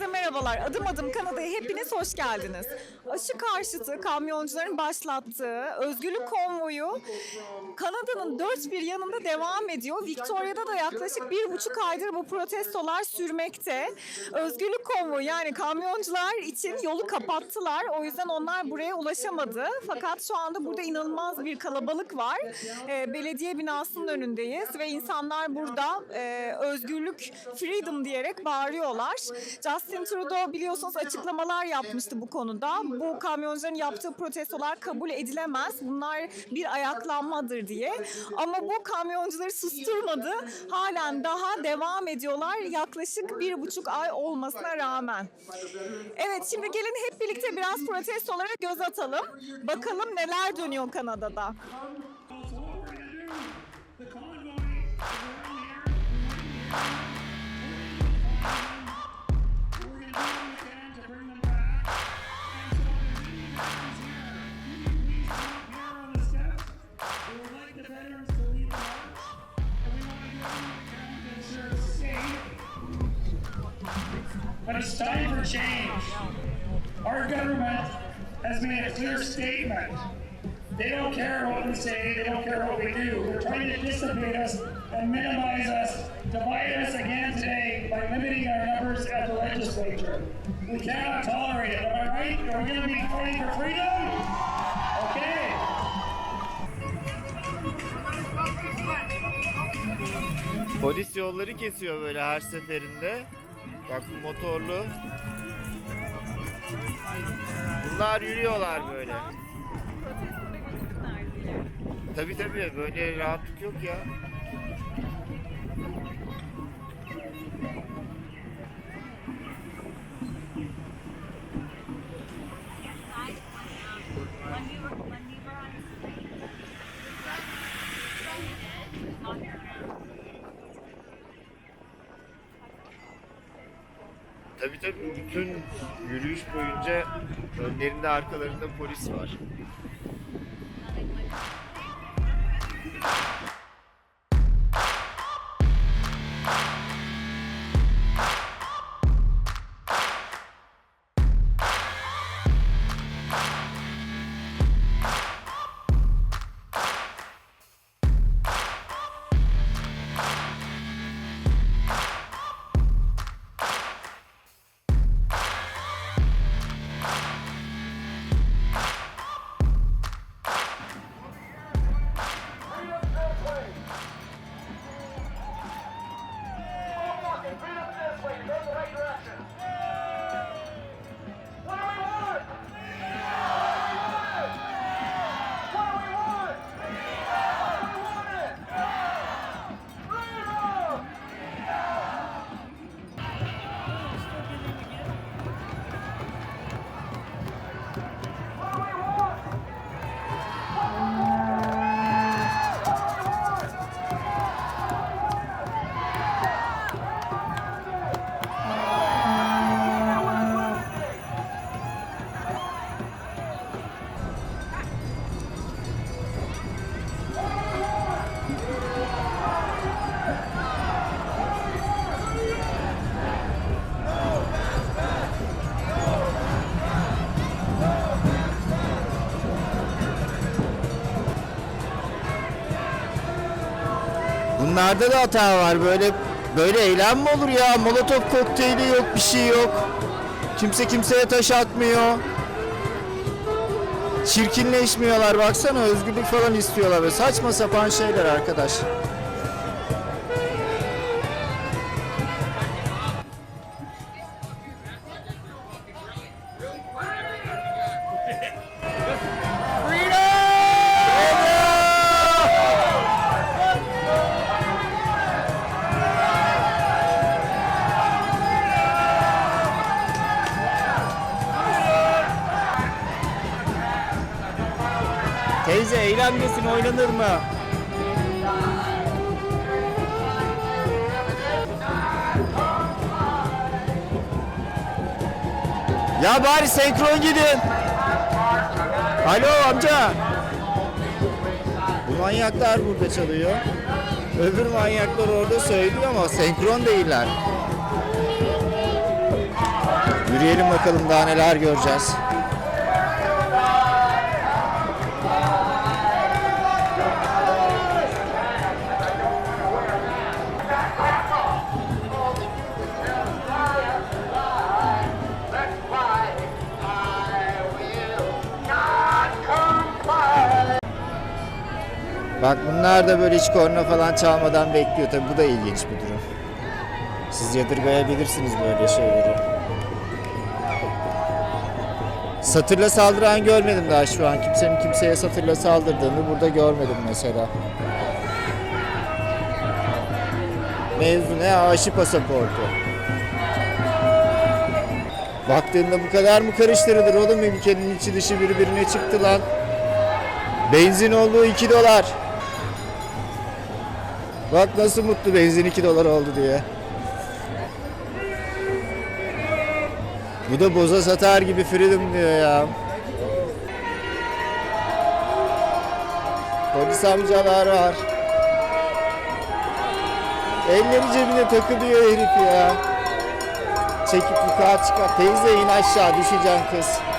Merhabalar, adım adım Kanada'ya hepiniz hoş geldiniz. Aşı karşıtı kamyoncuların başlattığı özgürlük konvoyu Kanada'nın dört bir yanında devam ediyor. Victoria'da da yaklaşık bir buçuk aydır bu protestolar sürmekte. Özgürlük konvoyu yani kamyoncular için yolu kapattılar. O yüzden onlar buraya ulaşamadı. Fakat şu anda burada inanılmaz bir kalabalık var. Ee, belediye binasının önündeyiz ve insanlar burada e, özgürlük, freedom diyerek bağırıyorlar. Justin Trudeau biliyorsunuz açıklamalar yapmıştı bu konuda. Bu kamyoncuların yaptığı protestolar kabul edilemez. Bunlar bir ayaklanmadır diye. Ama bu kamyoncuları susturmadı. Halen daha devam ediyorlar yaklaşık bir buçuk ay olmasına rağmen. Evet şimdi gelin hep birlikte biraz protestolara göz atalım. Bakalım neler dönüyor Kanada'da. The convoy is here. But it's time for change. Our government has made a clear statement. They don't care what we say, they don't care what we do. They're trying to dissipate us and minimize us, divide us again today by limiting our numbers at the legislature. We cannot tolerate it. Am I right? Are we going to be fighting for freedom? Okay. Polis yolları kesiyor böyle her seferinde. Bak bu motorlu. Bunlar yürüyorlar böyle. Tabi tabi böyle rahatlık yok ya. When we were when we were on Tabi tabi bütün yürüyüş boyunca önlerinde arkalarında polis var. Bunlarda da hata var. Böyle böyle eylem mi olur ya? Molotov kokteyli yok, bir şey yok. Kimse kimseye taş atmıyor. Çirkinleşmiyorlar baksana özgürlük falan istiyorlar ve saçma sapan şeyler arkadaş. Teyze eğlenmesin oynanır mı? Ya bari senkron gidin. Alo amca. Bu manyaklar burada çalıyor. Öbür manyaklar orada söylüyor ama senkron değiller. Yürüyelim bakalım daha neler göreceğiz. Bak bunlar da böyle hiç korna falan çalmadan bekliyor. Tabi bu da ilginç bir durum. Siz yadırgayabilirsiniz böyle şeyleri. Satırla saldıran görmedim daha şu an. Kimsenin kimseye satırla saldırdığını burada görmedim mesela. Mevzu ne? Aşı pasaportu. Baktığında bu kadar mı karıştırılır oğlum ülkenin içi dışı birbirine çıktı lan. Benzin olduğu 2 dolar. Bak nasıl mutlu benzin 2 dolar oldu diye. Bu da boza satar gibi freedom diyor ya. Polis amcalar var. Elleri cebine takılıyor herif ya. Çekip yukarı çıkar. Teyze in aşağı düşeceksin kız.